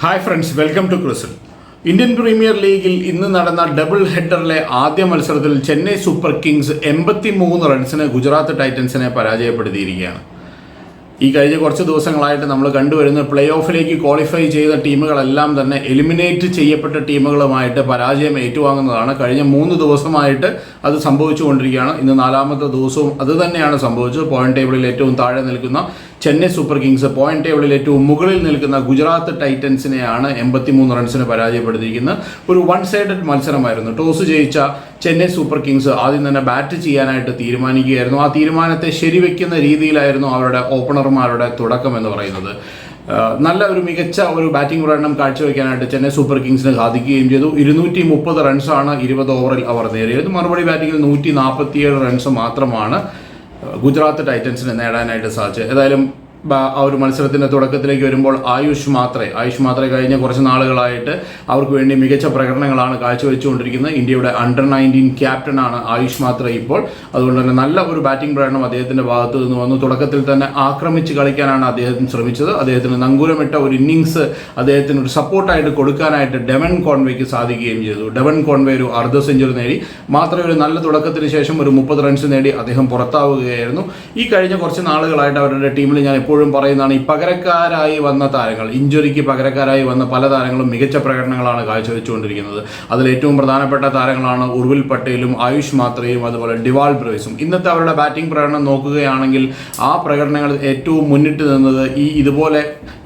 Hi friends welcome to ക്രിസിൽ Indian premier ലീഗിൽ ഇന്ന് നടന്ന ഡബിൾ ഹെഡറിലെ ആദ്യ മത്സരത്തിൽ ചെന്നൈ സൂപ്പർ കിങ്സ് എൺപത്തി മൂന്ന് റൺസിന് ഗുജറാത്ത് ടൈറ്റൻസിനെ പരാജയപ്പെടുത്തിയിരിക്കുകയാണ്. ഈ കഴിഞ്ഞ കുറച്ച് ദിവസങ്ങളായിട്ട് നമ്മൾ കണ്ടുവരുന്ന പ്ലേ ഓഫിലേക്ക് ക്വാളിഫൈ ചെയ്ത ടീമുകളെല്ലാം തന്നെ എലിമിനേറ്റ് ചെയ്യപ്പെട്ട ടീമുകളുമായിട്ട് പരാജയം ഏറ്റുവാങ്ങുന്നതാണ്. കഴിഞ്ഞ മൂന്ന് ദിവസമായിട്ട് അത് സംഭവിച്ചുകൊണ്ടിരിക്കുകയാണ്. ഇന്ന് നാലാമത്തെ ദിവസവും അത് തന്നെയാണ് സംഭവിച്ചത്. പോയിന്റ് ടേബിളിൽ ഏറ്റവും താഴെ നിൽക്കുന്ന ചെന്നൈ സൂപ്പർ കിങ്സ് പോയിന്റ് ടേബിളിൽ ഏറ്റവും മുകളിൽ നിൽക്കുന്ന ഗുജറാത്ത് ടൈറ്റൻസിനെയാണ് എൺപത്തിമൂന്ന് റൺസിന് പരാജയപ്പെടുത്തിയിരിക്കുന്നത്. ഒരു വൺ സൈഡഡ് മത്സരമായിരുന്നു. ടോസ് ജയിച്ച ചെന്നൈ സൂപ്പർ കിങ്സ് ആദ്യം തന്നെ ബാറ്റ് ചെയ്യാനായിട്ട് തീരുമാനിക്കുകയായിരുന്നു. ആ തീരുമാനത്തെ ശരിവെക്കുന്ന രീതിയിലായിരുന്നു അവരുടെ ഓപ്പണർമാരുടെ തുടക്കം എന്ന് പറയുന്നത്. നല്ല ഒരു മികച്ച ഒരു ബാറ്റിംഗ് പ്രകടനം കാഴ്ചവെക്കാനായിട്ട് ചെന്നൈ സൂപ്പർ കിങ്സിന് സാധിക്കുകയും ചെയ്തു. ഇരുന്നൂറ്റി മുപ്പത് റൺസാണ് ഇരുപത് ഓവറിൽ അവർ നേടിയത്. മറുപടി ബാറ്റിംഗിൽ നൂറ്റി നാൽപ്പത്തിയേഴ് റൺസ് മാത്രമാണ് ഗുജറാത്ത് ടൈറ്റൻസിന് നേടാനായിട്ട് സാധിച്ചത്. ഏതായാലും ആ ഒരു മത്സരത്തിന്റെ തുടക്കത്തിലേക്ക് വരുമ്പോൾ ആയുഷ് മാത്രേ ആയുഷ് മാത്രേ കഴിഞ്ഞ കുറച്ച് നാളുകളായിട്ട് അവർക്ക് വേണ്ടി മികച്ച പ്രകടനങ്ങളാണ് കാഴ്ചവെച്ചുകൊണ്ടിരിക്കുന്നത്. ഇന്ത്യയുടെ അണ്ടർ നയന്റീൻ ക്യാപ്റ്റനാണ് ആയുഷ് മാത്രേ ഇപ്പോൾ. അതുകൊണ്ട് തന്നെ നല്ല ഒരു ബാറ്റിംഗ് പ്രകടനം അദ്ദേഹത്തിന്റെ ഭാഗത്ത് നിന്ന് വന്നു. തുടക്കത്തിൽ തന്നെ ആക്രമിച്ച് കളിക്കാനാണ് അദ്ദേഹത്തിന് ശ്രമിച്ചത്. അദ്ദേഹത്തിന് നങ്കൂരമിട്ട ഒരു ഇന്നിങ്സ് അദ്ദേഹത്തിന് ഒരു സപ്പോർട്ടായിട്ട് കൊടുക്കാനായിട്ട് ഡെവൻ കോൺവേക്ക് സാധിക്കുകയും ചെയ്തു. ഡെവൻ കോൺവേ ഒരു അർദ്ധ സെഞ്ചുറി നേടി. മാത്രമേ ഒരു നല്ല തുടക്കത്തിന് ശേഷം ഒരു മുപ്പത് റൺസ് നേടി അദ്ദേഹം പുറത്താവുകയായിരുന്നു. ഈ കഴിഞ്ഞ കുറച്ച് നാളുകളായിട്ട് അവരുടെ ടീമിൽ ഞാൻ എപ്പോഴും പറയുന്നതാണ് ഈ പകരക്കാരായി വന്ന താരങ്ങൾ ഇഞ്ചുറിക്ക് പകരക്കാരായി വന്ന പല താരങ്ങളും മികച്ച പ്രകടനങ്ങളാണ് കാഴ്ചവെച്ചുകൊണ്ടിരിക്കുന്നത്. അതിൽ ഏറ്റവും പ്രധാനപ്പെട്ട താരങ്ങളാണ് ഉർവിൽ പട്ടേലും ആയുഷ് മാത്രയും അതുപോലെ ഡിവാൾ ബ്രേസും ഇന്നത്തെ അവരുടെ ബാറ്റിംഗ് പ്രകടനം നോക്കുകയാണെങ്കിൽ ആ പ്രകടനങ്ങൾ ഏറ്റവും മുന്നിട്ട് നിന്നത് ഈ ഇതുപോലെ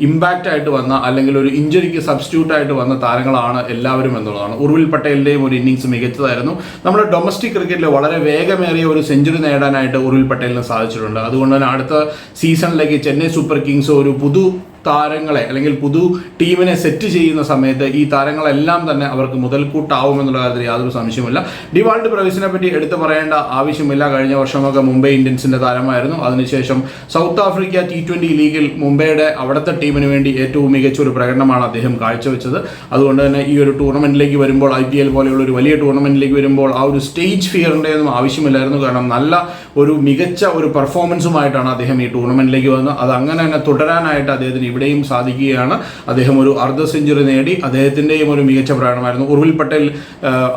ഇമ്പാക്റ്റ് ആയിട്ട് വന്ന അല്ലെങ്കിൽ ഒരു ഇഞ്ചുറിക്ക് സബ്സ്റ്റിറ്റ്യൂട്ട് ആയിട്ട് വന്ന താരങ്ങളാണ് എല്ലാവരും എന്നുള്ളതാണ്. ഉർവിൽ പട്ടേലിന്റെയും ഒരു ഇന്നിങ്സ് മികച്ചതായിരുന്നു. നമ്മുടെ ഡൊമസ്റ്റിക് ക്രിക്കറ്റിൽ വളരെ വേഗമേറിയ ഒരു സെഞ്ചുറി നേടാനായിട്ട് ഉർവിൽ പട്ടേലിന് സാധിച്ചിട്ടുണ്ട്. അതുകൊണ്ട് തന്നെ അടുത്ത സീസണിലേക്ക് ചെന്നൈ സൂപ്പർ കിങ്സ് ഒരു പുതു താരങ്ങളെ അല്ലെങ്കിൽ പുതു ടീമിനെ സെറ്റ് ചെയ്യുന്ന സമയത്ത് ഈ താരങ്ങളെല്ലാം തന്നെ അവർക്ക് മുതൽക്കൂട്ടാവുമെന്നുള്ള കാര്യത്തിൽ യാതൊരു സംശയമില്ല ഡിവാൾഡ് പ്രവിസിനെ പറ്റി എടുത്തു പറയേണ്ട ആവശ്യമില്ല. കഴിഞ്ഞ വർഷമൊക്കെ മുംബൈ ഇന്ത്യൻസിന്റെ താരമായിരുന്നു. അതിനുശേഷം സൗത്ത് ആഫ്രിക്ക ടി ട്വന്റി ലീഗിൽ മുംബൈയുടെ അവിടുത്തെ ടീമിന് വേണ്ടി ഏറ്റവും മികച്ച ഒരു പ്രകടനമാണ് അദ്ദേഹം കാഴ്ചവെച്ചത്. അതുകൊണ്ട് തന്നെ ഈ ഒരു ടൂർണമെന്റിലേക്ക് വരുമ്പോൾ ഐ പി എൽ പോലെയുള്ള ഒരു വലിയ ടൂർണമെന്റിലേക്ക് വരുമ്പോൾ ആ ഒരു സ്റ്റേജ് ഫിയറിന്റെ ഒന്നും ആവശ്യമില്ലായിരുന്നു. കാരണം നല്ല ഒരു മികച്ച ഒരു പെർഫോമൻസുമായിട്ടാണ് അദ്ദേഹം ഈ ടൂർണമെന്റിലേക്ക് വന്നത്. അത് അങ്ങനെ തന്നെ തുടരാനായിട്ട് അദ്ദേഹത്തിന് ഇവിടെയും സാധിക്കുകയാണ്. അദ്ദേഹം ഒരു അർദ്ധ സെഞ്ചുറി നേടി. അദ്ദേഹത്തിന്റെയും ഒരു മികച്ച പ്രകടനമായിരുന്നു. ഉർവിൽ പട്ടേൽ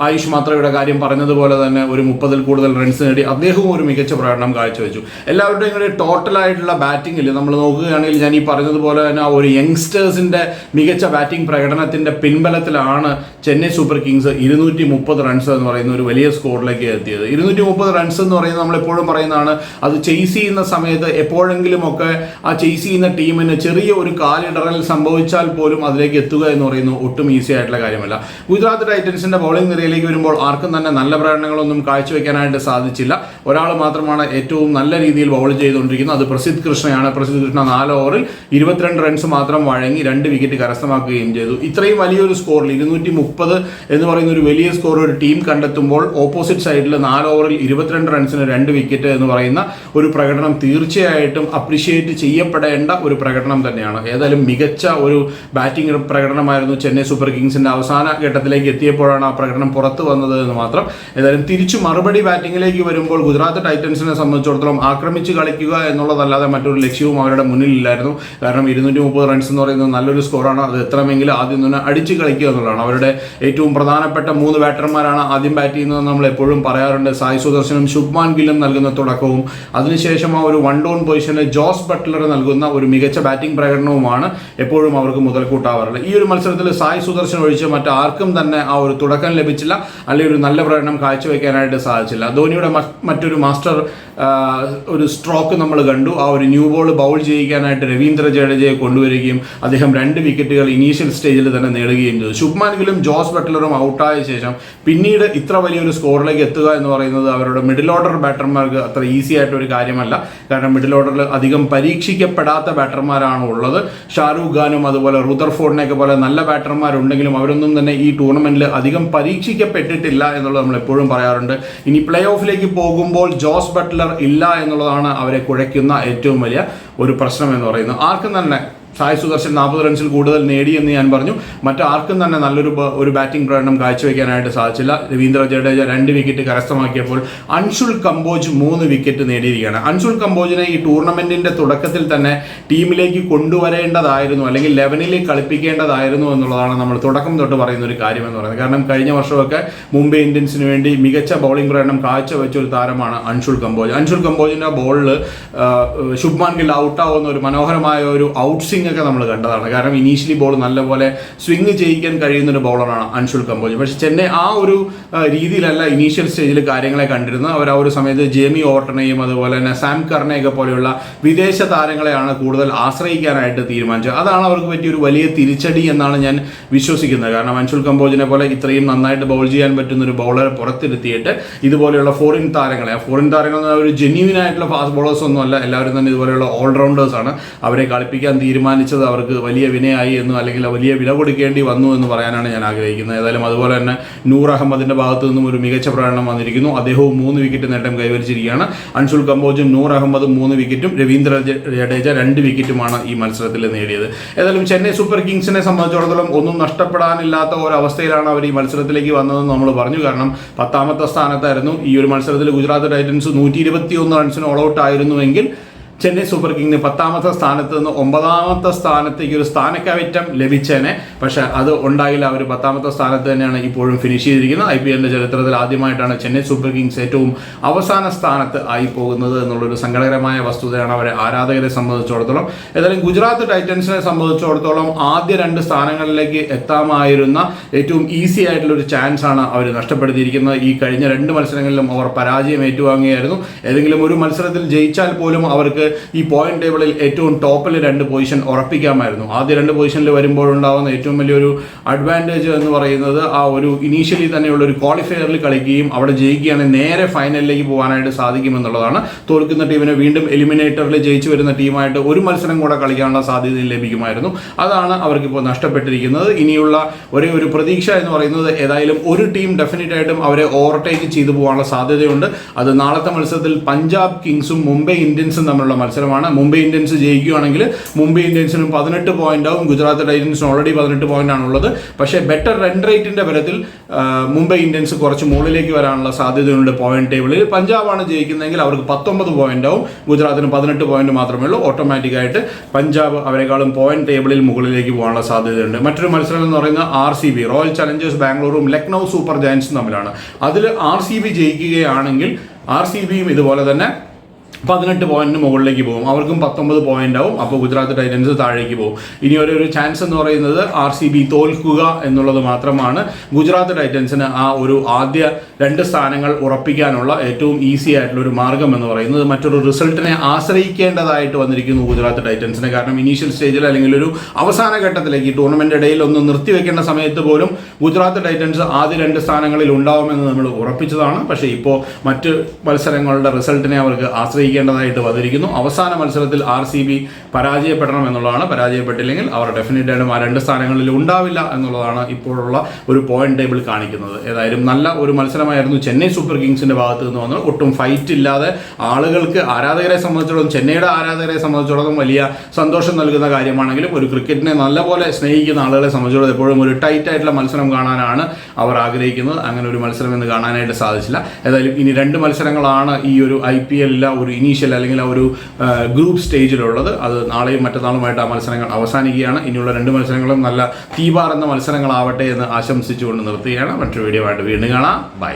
ആയുഷ് മാത്രയുടെ കാര്യം പറഞ്ഞതുപോലെ തന്നെ ഒരു മുപ്പതിൽ കൂടുതൽ റൺസ് നേടി. അദ്ദേഹവും ഒരു മികച്ച പ്രകടനം കാഴ്ചവെച്ചു. എല്ലാവരുടെയും കൂടി ടോട്ടലായിട്ടുള്ള ബാറ്റിംഗിൽ നമ്മൾ നോക്കുകയാണെങ്കിൽ ഞാൻ ഈ പറഞ്ഞതുപോലെ തന്നെ ആ ഒരു യങ്സ്റ്റേഴ്സിന്റെ മികച്ച ബാറ്റിംഗ് പ്രകടനത്തിന്റെ പിൻബലത്തിലാണ് ചെന്നൈ സൂപ്പർ കിങ്സ് ഇരുന്നൂറ്റി മുപ്പത് റൺസ് എന്ന് പറയുന്ന ഒരു വലിയ സ്കോറിലേക്ക് എത്തിയത്. ഇരുന്നൂറ്റി മുപ്പത് റൺസ് എന്ന് പറയുന്നത് നമ്മളെപ്പോഴും പറയുന്നതാണ് അത് ചെയ്സ് ചെയ്യുന്ന സമയത്ത് എപ്പോഴെങ്കിലുമൊക്കെ ആ ചെയ്സ് ചെയ്യുന്ന ടീമിന് ചെറിയ ഒരു കാൽ കാലിടറൽ സംഭവിച്ചാൽ പോലും അതിലേക്ക് എത്തുക എന്ന് പറയുന്നത് ഒട്ടും ഈസി ആയിട്ടുള്ള കാര്യമല്ല. ഗുജറാത്ത് ടൈറ്റൻസിന്റെ ബൗളിംഗ് നിരയിലേക്ക് വരുമ്പോൾ ആർക്കും തന്നെ നല്ല പ്രകടനങ്ങളൊന്നും കാഴ്ചവെക്കാനായിട്ട് സാധിച്ചില്ല. ഒരാൾ മാത്രമാണ് ഏറ്റവും നല്ല രീതിയിൽ ബൗൾ ചെയ്തുകൊണ്ടിരിക്കുന്നത്. അത് പ്രസിദ്ധ് കൃഷ്ണയാണ്. പ്രസിദ്ധ് കൃഷ്ണ നാല് ഓവറിൽ ഇരുപത്തിരണ്ട് റൺസ് മാത്രം വഴങ്ങി രണ്ട് വിക്കറ്റ് കരസ്ഥമാക്കുകയും ചെയ്തു. ഇത്രയും വലിയൊരു സ്കോറിൽ ഇരുന്നൂറ്റി മുപ്പത് എന്ന് പറയുന്ന ഒരു വലിയ സ്കോർ ഒരു ടീം കണ്ടെത്തുമ്പോൾ ഓപ്പോസിറ്റ് സൈഡിൽ നാല് ഓവറിൽ ഇരുപത്തിരണ്ട് റൺസിന് രണ്ട് വിക്കറ്റ് എന്ന് പറയുന്ന ഒരു പ്രകടനം തീർച്ചയായിട്ടും അപ്രിഷിയേറ്റ് ചെയ്യപ്പെടേണ്ട ഒരു പ്രകടനം തന്നെയാണ്. ഏതായാലും മികച്ച ഒരു ബാറ്റിംഗ് പ്രകടനമായിരുന്നു ചെന്നൈ സൂപ്പർ കിങ്സിന്റെ അവസാന ഘട്ടത്തിലേക്ക് എത്തിയപ്പോഴാണ് ആ പ്രകടനം പുറത്തു വന്നത് എന്ന് മാത്രം. ഏതായാലും തിരിച്ചു മറുപടി ബാറ്റിംഗിലേക്ക് വരുമ്പോൾ ഗുജറാത്ത് ടൈറ്റൻസിനെ സംബന്ധിച്ചിടത്തോളം ആക്രമിച്ച് കളിക്കുക എന്നുള്ളതല്ലാതെ മറ്റൊരു ലക്ഷ്യവും അവരുടെ മുന്നിലില്ലായിരുന്നു കാരണം ഇരുന്നൂറ്റി മുപ്പത് റൺസ് എന്ന് പറയുന്നത് നല്ലൊരു സ്കോറാണ് അത് എത്രമെങ്കിലും ആദ്യം തന്നെ അടിച്ച് കളിക്കുക എന്നുള്ളതാണ്. അവരുടെ ഏറ്റവും പ്രധാനപ്പെട്ട മൂന്ന് ബാറ്റർമാരാണ് ആദ്യം ബാറ്റ് ചെയ്യുന്നത് നമ്മൾ എപ്പോഴും പറയാറുണ്ട്. സായി സുദർശനും ശുഭ്മാൻ ഗില്ലും നൽകുന്ന തുടക്കവും. അതിനുശേഷം ആ ഒരു വൺ ഡൗൺ പൊസിഷനിൽ ജോസ് ബട്ട്ലർ നൽകുന്ന ഒരു മികച്ച ബാറ്റിംഗ് പ്രകടനവുമാണ് എപ്പോഴും അവർക്ക് മുതൽക്കൂട്ടാവാറുള്ളത്. ഈ ഒരു മത്സരത്തിൽ സായി സുദർശൻ ഒഴിച്ച് മറ്റാർക്കും തന്നെ ആ ഒരു തുടക്കം ലഭിച്ചില്ല അല്ലെങ്കിൽ ഒരു നല്ല പ്രകടനം കാഴ്ചവെക്കാനായിട്ട് സാധിച്ചില്ല. ധോണിയുടെ മറ്റൊരു മാസ്റ്റർ ഒരു സ്ട്രോക്ക് നമ്മൾ കണ്ടു. ആ ഒരു ന്യൂ ബോൾ ബൗൾ ചെയ്യിക്കാനായിട്ട് രവീന്ദ്ര ജഡേജയെ കൊണ്ടുവരികയും അദ്ദേഹം രണ്ട് വിക്കറ്റുകൾ ഇനീഷ്യൽ സ്റ്റേജിൽ തന്നെ നേടുകയും ചെയ്തു. ശുഭ്മാൻ ഗിലും ജോസ് ബട്ട്ലറും ഔട്ടായ ശേഷം പിന്നീട് ഇത്ര വലിയൊരു സ്കോറിലേക്ക് എത്തുക എന്ന് പറയുന്നത് അവരുടെ മിഡിൽ ഓർഡർ ബാറ്റർമാർക്ക് അത്ര ഈസി ആയിട്ട് ഒരു കാര്യമല്ല. കാരണം മിഡിൽ ഓർഡറിൽ അധികം പരീക്ഷിക്കപ്പെടാത്ത ബാറ്റർമാരാണ് ഉള്ളത് ഷാരൂഖ് ഖാനും അതുപോലെ റുദർഫോർഡിനെയൊക്കെ പോലെ നല്ല ബാറ്റർമാരുണ്ടെങ്കിലും അവരൊന്നും തന്നെ ഈ ടൂർണമെന്റിൽ അധികം പരീക്ഷിക്കപ്പെട്ടിട്ടില്ല എന്നുള്ളത് നമ്മൾ എപ്പോഴും പറയാറുണ്ട്. ഇനി പ്ലേ ഓഫിലേക്ക് പോകുമ്പോൾ ജോസ് ബട്ട്ലർ ഇല്ല എന്നുള്ളതാണ് അവരെ കുഴയ്ക്കുന്ന ഏറ്റവും വലിയ ഒരു പ്രശ്നം എന്ന് പറയുന്നത്. ആർക്കും തന്നെ സായ് സുദർശൻ നാൽപ്പത് റൺസിൽ കൂടുതൽ നേടി എന്ന് ഞാൻ പറഞ്ഞു. മറ്റാർക്കും തന്നെ നല്ലൊരു ഒരു ബാറ്റിംഗ് പ്രകടനം കാഴ്ചവെക്കാനായിട്ട് സാധിച്ചില്ല. രവീന്ദ്ര ജഡേജ രണ്ട് വിക്കറ്റ് കരസ്ഥമാക്കിയപ്പോൾ അൻഷുൽ കമ്പോജ് മൂന്ന് വിക്കറ്റ് നേടിയിരിക്കുകയാണ്. അൻഷുൽ കമ്പോജിനെ ഈ ടൂർണമെന്റിന്റെ തുടക്കത്തിൽ തന്നെ ടീമിലേക്ക് കൊണ്ടുവരേണ്ടതായിരുന്നു അല്ലെങ്കിൽ ലെവനിലേക്ക് കളിപ്പിക്കേണ്ടതായിരുന്നു എന്നുള്ളതാണ് നമ്മൾ തുടക്കം തൊട്ട് പറയുന്ന ഒരു കാര്യം എന്ന് പറയുന്നത്. കാരണം കഴിഞ്ഞ വർഷമൊക്കെ മുംബൈ ഇന്ത്യൻസിന് വേണ്ടി മികച്ച ബൗളിംഗ് പ്രകടനം കാഴ്ചവെച്ച ഒരു താരമാണ് അൻഷുൽ കമ്പോജ്. അൻഷുൽ കമ്പോജിന്റെ ബോളിൽ ശുഭ്മാൻ ഗിൽ ഔട്ടാവുന്ന ഒരു മനോഹരമായ ഒരു ഔട്ട് സ്വിംഗ് ഒക്കെ നമ്മൾ കണ്ടതാണ്. കാരണം ഇനീഷ്യലി ബോൾ നല്ലപോലെ സ്വിംഗ് ചെയ്യിക്കാൻ കഴിയുന്ന ഒരു ബോളറാണ് അൻഷുൽ കമ്പോജ്. പക്ഷേ ചെന്നൈ ആ ഒരു രീതിയിലല്ല ഇനീഷ്യൽ സ്റ്റേജിൽ കാര്യങ്ങളെ കണ്ടിരുന്നത്. അവർ ആ ഒരു സമയത്ത് ജേമി ഓട്ടനെയും അതുപോലെ തന്നെ സാം കർണയൊക്കെ പോലെയുള്ള വിദേശ താരങ്ങളെയാണ് കൂടുതൽ ആശ്രയിക്കാനായിട്ട് തീരുമാനിച്ചത്. അതാണ് അവർക്ക് പറ്റിയ ഒരു വലിയ തിരിച്ചടി എന്നാണ് ഞാൻ വിശ്വസിക്കുന്നത്. കാരണം അൻഷുൽ കമ്പോജിനെ പോലെ ഇത്രയും നന്നായിട്ട് ബോൾ ചെയ്യാൻ പറ്റുന്ന ഒരു ബൗളറെ പുറത്തിരുത്തിയിട്ട് ഇതുപോലെയുള്ള ഫോറിൻ താരങ്ങളെ ആ ഫോറിൻ താരങ്ങൾ ഒരു ജെന്യൂൻ ആയിട്ടുള്ള ഫാസ്റ്റ് ബോളേഴ്സ് ഒന്നും അല്ല എല്ലാവരും തന്നെ ഇതുപോലെയുള്ള ഓൾറൗണ്ടേഴ്സ് ആണ്. അവരെ കളിപ്പിക്കാൻ തീരുമാനിച്ചത് അവർക്ക് വലിയ വിനയായി എന്നും അല്ലെങ്കിൽ വലിയ വില കൊടുക്കേണ്ടി വന്നു എന്ന് പറയാനാണ് ഞാൻ ആഗ്രഹിക്കുന്നത്. ഏതായാലും അതുപോലെ തന്നെ നൂർ അഹമ്മദിന്റെ ഭാഗത്തു നിന്നും ഒരു മികച്ച പ്രകടനം വന്നിരിക്കുന്നു. അദ്ദേഹവും മൂന്ന് വിക്കറ്റ് നേട്ടം കൈവരിച്ചിരിക്കുകയാണ്. അൻഷുൽ കമ്പോജും നൂർ അഹമ്മദും മൂന്ന് വിക്കറ്റും രവീന്ദ്ര ജഡേജ രണ്ട് വിക്കറ്റുമാണ് ഈ മത്സരത്തിൽ നേടിയത്. ഏതായാലും ചെന്നൈ സൂപ്പർ കിങ്സിനെ സംബന്ധിച്ചിടത്തോളം ഒന്നും നഷ്ടപ്പെടാനില്ലാത്ത ഒരവസ്ഥയിലാണ് അവർ ഈ മത്സരത്തിലേക്ക് വന്നതെന്ന് നമ്മൾ പറഞ്ഞു. കാരണം പത്താമത്തെ സ്ഥാനത്തായിരുന്നു. ഈ ഒരു മത്സരത്തിൽ ഗുജറാത്ത് ടൈറ്റൻസ് നൂറ്റി ഇരുപത്തി ഒന്ന് റൺസിന് ഓൾ ഔട്ട് ആയിരുന്നുവെങ്കിൽ ചെന്നൈ സൂപ്പർ കിങ്ങിന് പത്താമത്തെ സ്ഥാനത്ത് നിന്ന് ഒമ്പതാമത്തെ സ്ഥാനത്തേക്ക് ഒരു സ്ഥാനക്കയറ്റം ലഭിച്ചേനെ. പക്ഷെ അത് ഉണ്ടായില്ല. അവർ പത്താമത്തെ സ്ഥാനത്ത് തന്നെയാണ് ഇപ്പോഴും ഫിനിഷ് ചെയ്തിരിക്കുന്നത്. ഐ പി എല്ലിന്റെ ചരിത്രത്തിൽ ആദ്യമായിട്ടാണ് ചെന്നൈ സൂപ്പർ കിങ്സ് ഏറ്റവും അവസാന സ്ഥാനത്ത് ആയി പോകുന്നത് എന്നുള്ളൊരു സങ്കടകരമായ വസ്തുതയാണ് അവരെ ആരാധകരെ സംബന്ധിച്ചിടത്തോളം. ഏതായാലും ഗുജറാത്ത് ടൈറ്റൻസിനെ സംബന്ധിച്ചിടത്തോളം ആദ്യ രണ്ട് സ്ഥാനങ്ങളിലേക്ക് എത്താമായിരുന്ന ഏറ്റവും ഈസി ആയിട്ടുള്ള ഒരു ചാൻസ് ആണ് അവർ നഷ്ടപ്പെടുത്തിയിരിക്കുന്നത്. ഈ കഴിഞ്ഞ രണ്ട് മത്സരങ്ങളിലും അവർ പരാജയം ഏറ്റുവാങ്ങുകയായിരുന്നു. ഏതെങ്കിലും ഒരു മത്സരത്തിൽ ജയിച്ചാൽ പോലും അവർക്ക് ഈ പോയിന്റ് ടേബിളിൽ ഏറ്റവും ടോപ്പിൽ രണ്ട് പൊസിഷൻ ഉറപ്പിക്കാമായിരുന്നു. ആദ്യ രണ്ട് പൊസിഷനിൽ വരുമ്പോഴുണ്ടാവുന്ന ഏറ്റവും വലിയൊരു അഡ്വാന്റേജ് എന്ന് പറയുന്നത് ആ ഒരു ഇനീഷ്യലി തന്നെയുള്ള ഒരു ക്വാളിഫയറിൽ കളിക്കുകയും അവിടെ ജയിക്കുകയാണെങ്കിൽ നേരെ ഫൈനലിലേക്ക് പോകാനായിട്ട് സാധിക്കുമെന്നുള്ളതാണ്. തോൽക്കുന്ന ടീമിനെ വീണ്ടും എലിമിനേറ്ററിൽ ജയിച്ചു വരുന്ന ടീമായിട്ട് ഒരു മത്സരം കൂടെ കളിക്കാനുള്ള സാധ്യത ലഭിക്കുമായിരുന്നു. അതാണ് അവർക്കിപ്പോൾ നഷ്ടപ്പെട്ടിരിക്കുന്നത്. ഇനിയുള്ള ഒരേ ഒരു പ്രതീക്ഷ എന്ന് പറയുന്നത് ഏതായാലും ഒരു ടീം ഡെഫിനറ്റ് ആയിട്ടും അവരെ ഓവർടേക്ക് ചെയ്തു പോകാനുള്ള സാധ്യതയുണ്ട്. അത് നാളത്തെ മത്സരത്തിൽ പഞ്ചാബ് കിങ്സും മുംബൈ ഇന്ത്യൻസും തമ്മിലുള്ള മത്സരമാണ്. മുംബൈ ഇന്ത്യൻസ് ജയിക്കുകയാണെങ്കിൽ മുംബൈ ഇന്ത്യൻസിനും പതിനെട്ട് പോയിന്റ് ആവും. ഗുജറാത്ത് ടൈറ്റൻസിന് ഓൾറെഡി പതിനെട്ട് പോയിന്റ് ആണുള്ളത്. പക്ഷേ ബെറ്റർ റൺ റേറ്റിന്റെ ബലത്തിൽ മുംബൈ ഇന്ത്യൻസ് കുറച്ച് മുകളിലേക്ക് വരാനുള്ള സാധ്യതയുണ്ട് പോയിന്റ് ടേബിളിൽ പഞ്ചാബാണ് ജയിക്കുന്നതെങ്കിൽ അവർക്ക് പത്തൊമ്പത് പോയിന്റ് ആവും. ഗുജറാത്തിന് പതിനെട്ട് പോയിന്റ് മാത്രമേ ഉള്ളൂ. ഓട്ടോമാറ്റിക്കായിട്ട് പഞ്ചാബ് അവരെക്കാളും പോയിന്റ് ടേബിളിൽ മുകളിലേക്ക് പോകാനുള്ള സാധ്യതയുണ്ട്. മറ്റൊരു മത്സരം എന്ന് പറയുന്നത് R C B. Royal Challengers ബാംഗ്ലൂരും Lucknow super ജയൻസും തമ്മിലാണ്. അതിൽ ആർ സി ബി ജയിക്കുകയാണെങ്കിൽ ആർ സി ബിയും ഇതുപോലെ തന്നെ പതിനെട്ട് പോയിന്റിന് മുകളിലേക്ക് പോകും. അവർക്കും പത്തൊമ്പത് പോയിന്റ് ആവും. അപ്പോൾ ഗുജറാത്ത് ടൈറ്റൻസ് താഴേക്ക് പോകും. ഇനി ഒരു ഒരു ചാൻസ് എന്ന് പറയുന്നത് ആർ സി ബി തോൽക്കുക എന്നുള്ളത് മാത്രമാണ് ഗുജറാത്ത് ടൈറ്റൻസിന് ആ ഒരു ആദ്യ രണ്ട് സ്ഥാനങ്ങൾ ഉറപ്പിക്കാനുള്ള ഏറ്റവും ഈസി ആയിട്ടുള്ള ഒരു മാർഗം എന്ന് പറയുന്നത് മറ്റൊരു റിസൾട്ടിനെ ആശ്രയിക്കേണ്ടതായിട്ട് വന്നിരിക്കുന്നു ഗുജറാത്ത് ടൈറ്റൻസിന്. കാരണം ഇനീഷ്യൽ സ്റ്റേജിൽ അല്ലെങ്കിൽ ഒരു അവസാന ഘട്ടത്തിലേക്ക് ഈ ടൂർണമെന്റ് ഇടയിൽ ഒന്ന് നിർത്തിവെക്കേണ്ട സമയത്ത് പോലും ഗുജറാത്ത് ടൈറ്റൻസ് ആദ്യ രണ്ട് സ്ഥാനങ്ങളിൽ ഉണ്ടാവുമെന്ന് നമ്മൾ ഉറപ്പിച്ചതാണ്. പക്ഷേ ഇപ്പോൾ മറ്റ് മത്സരങ്ങളുടെ റിസൾട്ടിനെ അവർക്ക് ആശ്രയിക്കേണ്ടതായിട്ട് വന്നിരിക്കുന്നു. അവസാന മത്സരത്തിൽ ആർ സി ബി പരാജയപ്പെടണം എന്നുള്ളതാണ്. പരാജയപ്പെട്ടില്ലെങ്കിൽ അവർ ഡെഫിനറ്റായിട്ടും ആ രണ്ട് സ്ഥാനങ്ങളിൽ ഉണ്ടാവില്ല എന്നുള്ളതാണ് ഇപ്പോഴുള്ള ഒരു പോയിന്റ് ടേബിൾ കാണിക്കുന്നത്. ഏതായാലും നല്ല ഒരു മത്സരമായിരുന്നു ചെന്നൈ സൂപ്പർ കിങ്സിന്റെ ഭാഗത്ത് നിന്ന് വന്നത്. ഒട്ടും ഫൈറ്റ് ഇല്ലാതെ ആളുകൾക്ക് ആരാധകരെ സംബന്ധിച്ചിടത്തോളം ചെന്നൈയുടെ ആരാധകരെ സംബന്ധിച്ചിടത്തോളം വലിയ സന്തോഷം നൽകുന്ന കാര്യമാണെങ്കിലും ഒരു ക്രിക്കറ്റിനെ നല്ലപോലെ സ്നേഹിക്കുന്ന ആളുകളെ സംബന്ധിച്ചിടത്തോളം എപ്പോഴും ഒരു ടൈറ്റ് ആയിട്ടുള്ള മത്സരം കാണാനാണ് അവർ ആഗ്രഹിക്കുന്നത്. അങ്ങനെ ഒരു മത്സരം എന്ന് കാണാനായിട്ട് സാധിച്ചില്ല. ഏതായാലും ഇനി രണ്ട് മത്സരങ്ങളാണ് ഈ ഒരു ഐ പി എല്ലിലെ ഒരു ഇനീഷ്യൽ അല്ലെങ്കിൽ ആ ഒരു ഗ്രൂപ്പ് സ്റ്റേജിലുള്ളത്. അത് നാളെയും മറ്റന്നാളുമായിട്ട് ആ മത്സരങ്ങൾ അവസാനിക്കുകയാണ്. ഇനിയുള്ള രണ്ട് മത്സരങ്ങളും നല്ല തീപാറുന്ന മത്സരങ്ങളാവട്ടെ എന്ന് ആശംസിച്ചുകൊണ്ട് നിർത്തുകയാണ്. മറ്റൊരു വീഡിയോ ആയിട്ട് വീണ്ടും കാണാം. ബൈ.